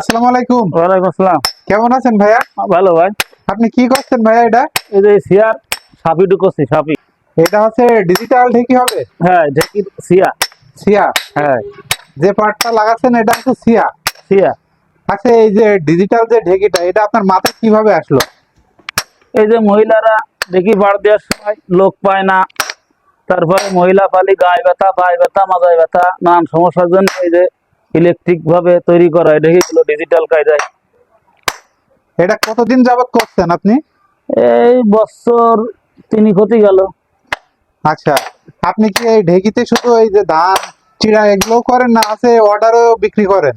আসসালামু আলাইকুম। ওয়ালাইকুম আসসালাম। কেমন আছেন ভাইয়া? ভালো ভাই। আপনি কি করছেন ভাইয়া এটা? এই যে সিয়ার সাপি ঢুকছি সাপি এটা হচ্ছে ডিজিটাল ঢেকি হবে? হ্যাঁ ঢেকির সিয়া সিয়া হ্যাঁ। যে পার্টটা লাগাচ্ছেন এটা হচ্ছে সিয়া সিয়া আচ্ছা এই যে ডিজিটাল যে ঢেকিটা এটা আপনার মাথায় কীভাবে আসলো? এই যে মহিলারা ঢেকি বাড় দেওয়ার সময় লোক পায় না। তারপরে মহিলা পালি গায়ে ব্যথা পায়ে ব্যথা মাথায় ব্যথা নানান সমস্যার জন্য এই যে ইলেকট্রিক ভাবে তৈরি করা এই ঢেকিগুলো ডিজিটাল কায়দায়? এটা কতদিন যাবত করছেন আপনি? এই বছর তিনি ক্ষতি গেল। আচ্ছা আপনি কি এই ঢেকিতে শুধু এই যে ধান চিড়া এগুলো করেন না আছে অর্ডারও বিক্রি করেন?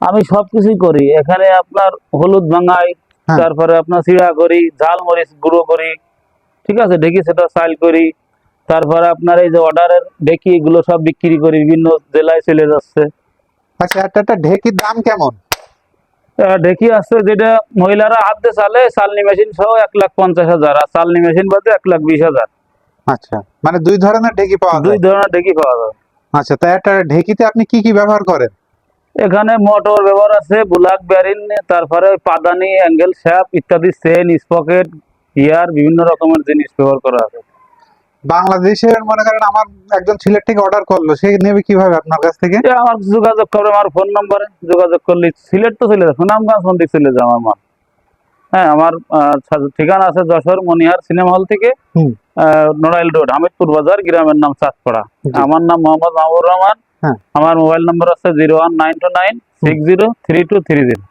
আমি সবকিছুই করি। এখানে আপনার হলুদ ভাঙাই হ্যাঁ। তারপরে আপনার চিড়া করি ঝাল মরিচ গুঁড়ো করি ঠিক আছে ঢেকি সেটা সাইল করি তারপরে আপনার এই যে অর্ডারের ঢেকি এগুলো সব বিক্রি করি বিভিন্ন জেলায় চলে যাচ্ছে। আচ্ছা একটা একটা ঢেকির দাম কেমন? ঢেকি আছে যেটা মহিলারা হাত দিয়ে চালে চালনি মেশিন সহ এক লাখ পঞ্চাশ হাজার আর চালনি মেশিন বাদে এক লাখ বিশ হাজার। আচ্ছা মানে দুই ধরনের ঢেকি পাওয়া দুই ধরনের ঢেকি পাওয়া যায়। আচ্ছা একটা ঢেকিতে আপনি কি কি ব্যবহার করেন? এখানে মোটর ব্যবহার আছে ব্লাক ব্যারিন তারপরে পাদানি অ্যাঙ্গেল শ্যাপ ইত্যাদি চেন স্পকেট গিয়ার বিভিন্ন রকমের জিনিস ব্যবহার করা আছে। বাংলাদেশের মনে করেন আমার একজন সিলেট থেকে অর্ডার করল সে নেবে কীভাবে আপনার কাছ থেকে? আমার যোগাযোগ করবে আমার ফোন নম্বরে যোগাযোগ করলে সিলেট তো চলে যাবে সুনামগঞ্জ মন্দির চলে আমার মাল হ্যাঁ আমার ঠিকানা আছে যশোর মনিহার সিনেমা হল থেকে নড়াইল রোড হামিদপুর বাজার গ্রামের নাম চাঁদপাড়া। আমার নাম মোহাম্মদ মাহবুর রহমান। হ্যাঁ। আমার মোবাইল নম্বর আছে zero one nine two nine six zero three two three zero